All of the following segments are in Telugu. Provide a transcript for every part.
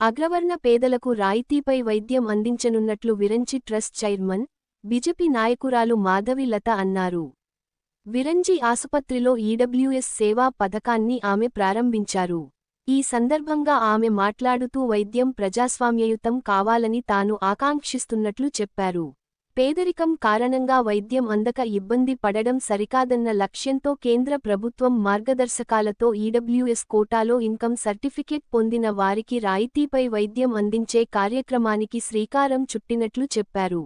అగ్రవర్ణ పేదలకు రాయితీపై వైద్యం అందించనున్నట్లు విరంచి ట్రస్ట్ చైర్మన్ బిజెపి నాయకురాలు మాధవి లత అన్నారు. విరంజి ఆసుపత్రిలో ఈడబ్ల్యూఎస్ సేవా పథకాన్ని ఆమె ప్రారంభించారు. ఈ సందర్భంగా ఆమె మాట్లాడుతూ వైద్యం ప్రజాస్వామ్యయుతం కావాలని తాను ఆకాంక్షిస్తున్నట్లు చెప్పారు. పేదరికం కారణంగా వైద్యం అందక ఇబ్బంది పడడం సరికాదన్న లక్ష్యంతో కేంద్ర ప్రభుత్వం మార్గదర్శకాలతో ఈడబ్ల్యూఎస్ కోటాలో ఇన్కమ్ సర్టిఫికేట్ పొందిన వారికి రాయితీపై వైద్యం అందించే కార్యక్రమానికి శ్రీకారం చుట్టినట్లు చెప్పారు.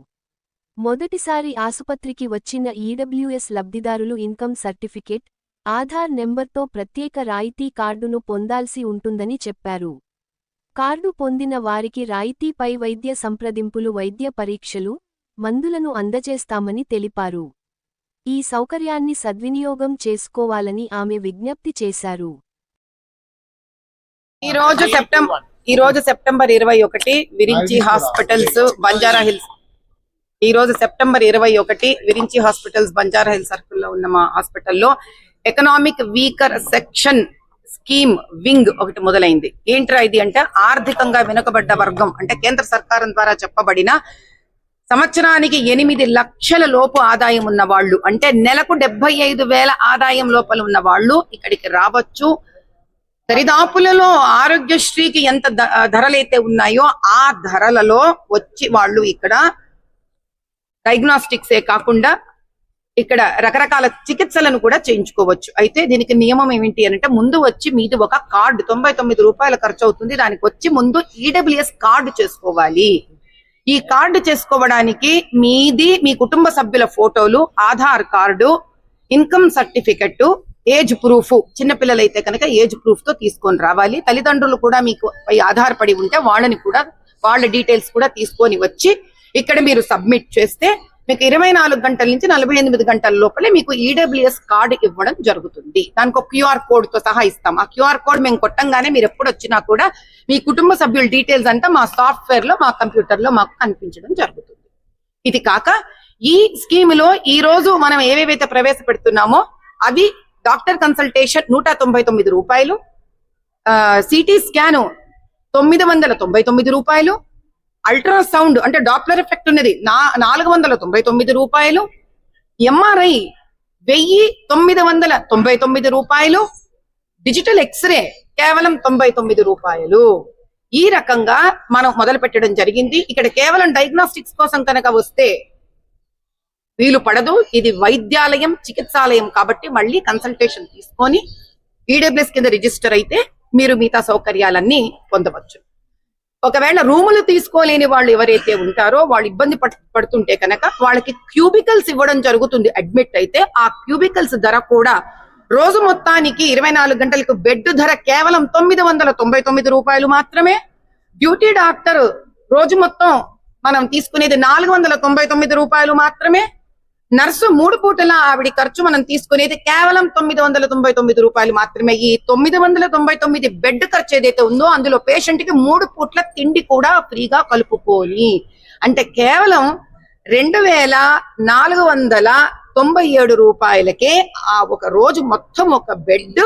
మొదటిసారి ఆసుపత్రికి వచ్చిన ఈడబ్ల్యూఎస్ లబ్ధిదారులు ఇన్కమ్ సర్టిఫికేట్ ఆధార్ నెంబర్తో ప్రత్యేక రాయితీ కార్డును పొందాల్సి ఉంటుందని చెప్పారు. కార్డు పొందిన వారికి రాయితీపై వైద్య సంప్రదింపులు వైద్య పరీక్షలు మందులను అందజేస్తామని తెలిపారు. ఈ సౌకర్యాన్ని సద్వినియోగం చేసుకోవాలని ఆమె విజ్ఞప్తి చేశారు. ఈ రోజు సెప్టెంబర్ ఈ రోజు సెప్టెంబర్ ఇరవై ఒకటి విరించి హాస్పిటల్స్ బంజారా హిల్స్. ఈ రోజు సెప్టెంబర్ ఇరవై ఒకటి విరించి హాస్పిటల్స్ బంజారా హిల్స్ సర్కిల్లో ఉన్న మా హాస్పిటల్లో economic weaker section scheme wing ఒకటి మొదలైంది. ఏంట్రా ఇది అంటే ఆర్థికంగా వెనుకబడ్డ వర్గం అంటే కేంద్ర సర్కారం ద్వారా చెప్పబడిన సంవత్సరానికి ఎనిమిది లక్షల లోపు ఆదాయం ఉన్న వాళ్ళు అంటే నెలకు డెబ్బై ఐదు వేల ఆదాయం లోపల ఉన్న వాళ్ళు ఇక్కడికి రావచ్చు. దరిదాపులలో ఆరోగ్యశ్రీకి ఎంత ధరలైతే ఉన్నాయో ఆ ధరలలో వచ్చి వాళ్ళు ఇక్కడ డయాగ్నాస్టిక్సే కాకుండా ఇక్కడ రకరకాల చికిత్సలను కూడా చేయించుకోవచ్చు. అయితే దీనికి నియమం ఏమిటి అని అంటే ముందు వచ్చి మీది ఒక కార్డు తొంభై తొమ్మిది రూపాయల ఖర్చు అవుతుంది. దానికి వచ్చి ముందు ఈడబ్ల్యూఎస్ కార్డు చేసుకోవాలి. ఈ కార్డు చేసుకోవడానికి మీది మీ కుటుంబ సభ్యుల ఫోటోలు Aadhaar card income certificate age proof చిన్నపిల్లలైతే కనుక ఏజ్ ప్రూఫ్తో తీసుకొని రావాలి. తల్లిదండ్రులు కూడా మీకు ఆధారపడి ఉంటే వాళ్ళని కూడా వాళ్ళ డీటెయిల్స్ కూడా తీసుకొని వచ్చి ఇక్కడ మీరు సబ్మిట్ చేస్తే మీకు ఇరవై నాలుగు గంటల నుంచి నలభై ఎనిమిది గంటల లోపలే మీకు ఈడబ్ల్యూఎస్ కార్డు ఇవ్వడం జరుగుతుంది. దానికి ఒక క్యూఆర్ కోడ్తో సహా ఇస్తాం. ఆ క్యూఆర్ కోడ్ మేము కొట్టంగానే మీరు ఎప్పుడు వచ్చినా కూడా మీ కుటుంబ సభ్యుల డీటెయిల్స్ అంతా మా సాఫ్ట్వేర్లో మా కంప్యూటర్లో మాకు కనిపించడం జరుగుతుంది. ఇది కాక ఈ స్కీమ్లో ఈ రోజు మనం ఏవేవైతే ప్రవేశపెడుతున్నామో అవి డాక్టర్ కన్సల్టేషన్ నూట తొంభై తొమ్మిది రూపాయలు సిటీ స్కాను తొమ్మిది వందల తొంభై తొమ్మిది రూపాయలు అల్ట్రాసౌండ్ అంటే డాప్లర్ ఎఫెక్ట్ ఉన్నది. నా నాలుగు వందల తొంభై తొమ్మిది రూపాయలు. ఎంఆర్ఐ వెయ్యి తొమ్మిది వందల తొంభై తొమ్మిది రూపాయలు. డిజిటల్ ఎక్స్రే కేవలం తొంభై తొమ్మిది రూపాయలు. ఈ రకంగా మనం మొదలు పెట్టడం జరిగింది. ఇక్కడ కేవలం డయాగ్నోస్టిక్స్ కోసం కనుక వస్తే వీలు పడదు. ఇది వైద్యాలయం చికిత్సాలయం కాబట్టి మళ్ళీ కన్సల్టేషన్ తీసుకొని ఈడబ్ల్యూఎస్ కింద రిజిస్టర్ అయితే మీరు మిగతా సౌకర్యాలన్నీ పొందవచ్చు. ఒకవేళ రూములు తీసుకోలేని వాళ్ళు ఎవరైతే ఉంటారో వాళ్ళు ఇబ్బంది పడుతుంటే కనుక వాళ్ళకి క్యూబికల్స్ ఇవ్వడం జరుగుతుంది. అడ్మిట్ అయితే ఆ క్యూబికల్స్ ధర కూడా రోజు మొత్తానికి ఇరవై నాలుగు గంటలకు బెడ్ ధర కేవలం తొమ్మిది వందల తొంభై తొమ్మిది రూపాయలు మాత్రమే. డ్యూటీ డాక్టర్ రోజు మొత్తం మనం తీసుకునేది నాలుగు వందల తొంభై తొమ్మిది రూపాయలు మాత్రమే. నర్సు మూడు పూటల ఆవిడ ఖర్చు మనం తీసుకునేది కేవలం తొమ్మిది వందల తొంభై తొమ్మిది రూపాయలు మాత్రమే. ఈ తొమ్మిది వందల తొంభై తొమ్మిది బెడ్ ఖర్చు ఏదైతే ఉందో అందులో పేషెంట్కి మూడు పూట్ల తిండి కూడా ఫ్రీగా కలుపుకొని. అంటే కేవలం రెండు వేల నాలుగు వందల తొంభై ఏడు రూపాయలకే ఆ ఒక రోజు మొత్తం ఒక బెడ్